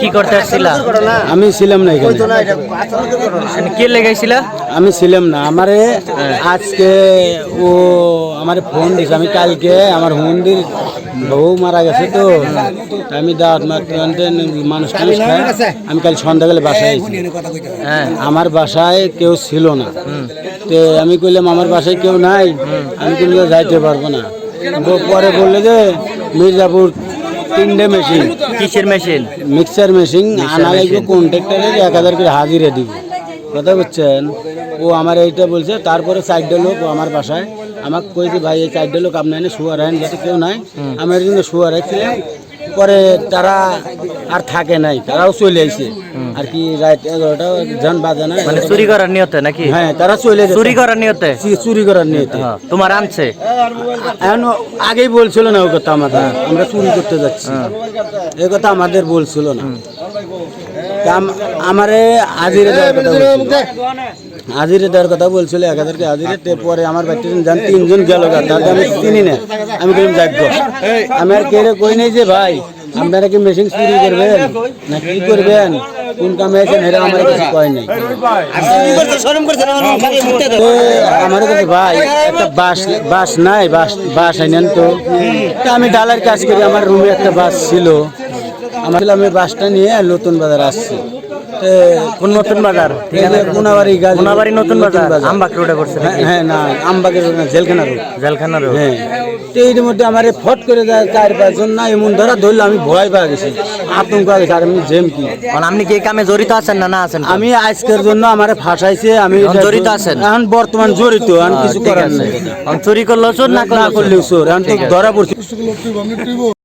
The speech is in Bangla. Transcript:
কি করতে আসছিলা? আমি ছিলাম না এখানে। কে লেগেছিল আমি ছিলাম না। আমারে আজকে ও আমার ফোন দিছে। আমি কালকে আমার হুন্ডির বউ মারা গেছে তো। আমি দাওয়াত মানুষ টানুষ। আমি কাল সন্ধ্যাবেলা বাসায় হ্যাঁ। আমার বাসায় কেউ ছিল না। তো আমি কইলাম আমার বাসায় কেউ নাই। আমি কিন্তু যাইতে পারব না। পরে বললে যে মির্জাপুর তিনটে মেশিন কিসের মেশিন মিক্সার মেশিন আনা লাগবে কন্ট্রাক্টারের এক হাজার করে হাজিরে দিব কথা বলছেন? ও আমার এইটা বলছে তারপরে চারটে লোক আমার বাসায়। আমাকে যে ভাই এই চারটে লোক আপনার এনে শুয়ার আইন যাতে কেউ নাই। আমার জন্য শুয়ার আইছিলাম পরে তারা আর থাকে নাই তারাও চলে আইছে। আর কি রাত এগারোটা যান বাজে না। মানে চুরি করার নিয়তে নাকি? হ্যাঁ তারা চলে চুরি করার নিয়তে? চুরি- চুরি করার নিয়ে হ্যাঁ, তোমার আনছে? এখন আগেই বলছিল না ও কথা আমাদের। আমরা চুরি করতে যাচ্ছি। এই কথা আমাদের বলছিল না। আমারে হাজিরে হাজিরে দেওয়ার কথা বলছিল এক হাজারকে হাজিরে পরে আমার বাড়িতে যান, তিনজন গেল তাদের আমি চিনি না। আমি বললাম যাগ্য আমি আর কে কই নাই যে ভাই? আপনারা কি মেশিন চুরি করবেন? না কি করবেন? কোন কামে আছেন? এটা আমার কিছু কয় নাই। আমার কাছে, ভাই, একটা বাস বাস নাই, বাস বাস আইনেন তো। আমি ডালার কাজ করি, আমার রুমে একটা বাস ছিল। আমার আমি বাসটা নিয়ে নতুন বাজার আসছি। নতুন বাজার? যে কোনাবাড়ি নতুন বাজার? আমবাগ রোডে করছে হ্যাঁ হ্যাঁ না আমবাগের রোড না জেলখানা রোড। জেলখানা রোড। হ্যাঁ তো এর মধ্যে আমার ফট করে দেয় চার পাঁচজন না এমন ধরা ধরলে আমি ভয় পাওয়া গেছি। আতঙ্ক আগে আর আমি জেম কি? মানে আপনি কি কামে জড়িত আছেন না না আছেন? আমি আজকের জন্য আমার ফাঁসাইছে আমি জড়িত আছেন? এখন বর্তমান জড়িত এখন কিছু করার নাই। চুরি করল চোর না না করল করলেও চোর। এখন তো। ধরা পড়ছি।